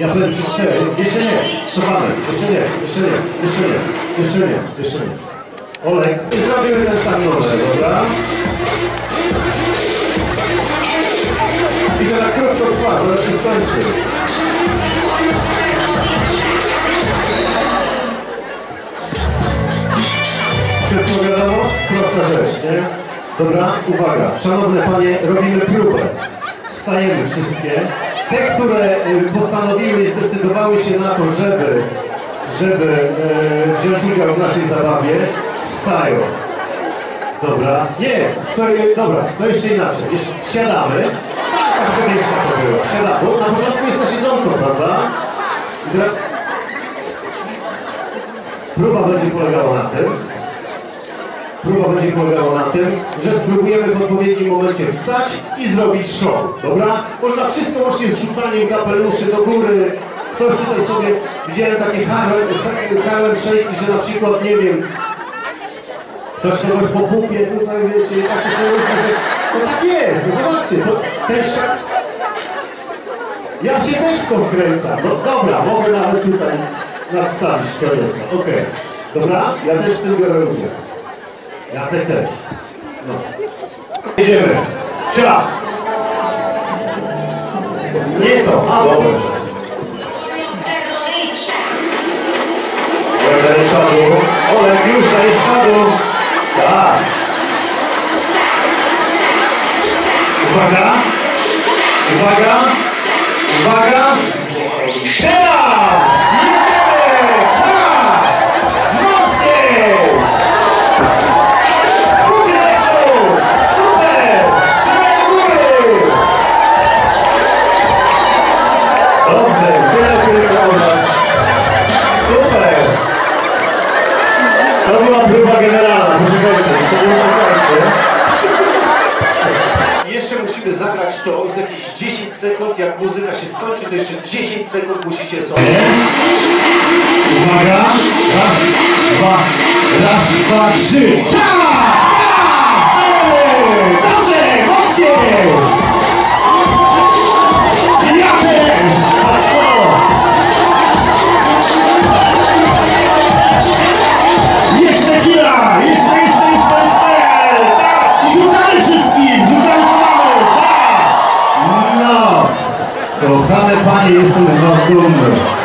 Ja powiem przez cztery. Jeszcze nie. Cofamy. Jeszcze nie. Jeszcze nie. Jeszcze nie. Jeszcze nie. Jeszcze nie. Olek. I zrobimy ten sam numer, dobra? I to na krótko trwa, zaraz się skończy. Wszystko wiadomo? Prosta rzecz, nie? Dobra, uwaga. Szanowne panie, robimy próbę. Stajemy wszystkie. Te, które y, postanowiły i zdecydowały się na to, żeby, żeby e, wziąć udział w naszej zabawie, stają. Dobra. Nie, to, y, dobra, to jeszcze inaczej. Jeszcze siadamy. Tak, jeszcze to było. Siadamy. Bo na początku jest na siedząco, prawda? Próba będzie polegała na tym, Próba będzie polegała na tym, że spróbujemy w odpowiednim momencie wstać i zrobić show, dobra? Można wszystko łącznie z rzucaniem kapeluszy do góry. Ktoś tutaj sobie, widziałem takie Harlem, Harlem Shake, że na przykład, nie wiem, ktoś kogoś po pupie tutaj, wiecie, takie są różne rzeczy. To tak jest, no zobaczcie, to też... Ja się też to wkręcam. No dobra, mogę nawet tutaj nadstawić to nieco. Okej. Dobra? Ja też w tym biorę udział. Jacek też. No. Jedziemy. Siad. Nie to. A, dobrze. Daje szadu. Olek już daje szadu. Tak. Uwaga. Uwaga. Uwaga. Teraz! Jedziemy! Czas! Mocniej! Drugi lecą! Super! Trzymaj do góry! Dobrze, tyle tylko u nas. Super! To była próba generalna, poczekajcie, jeszcze nie uciekajcie. Jeszcze musimy zagrać to z jakieś 10 sekund, jak muzyka się skończy, to jeszcze 10 sekund musicie sobie. Uwaga! Raz, dwa, raz, dwa, trzy. Czas! Tak! No! Kochane panie,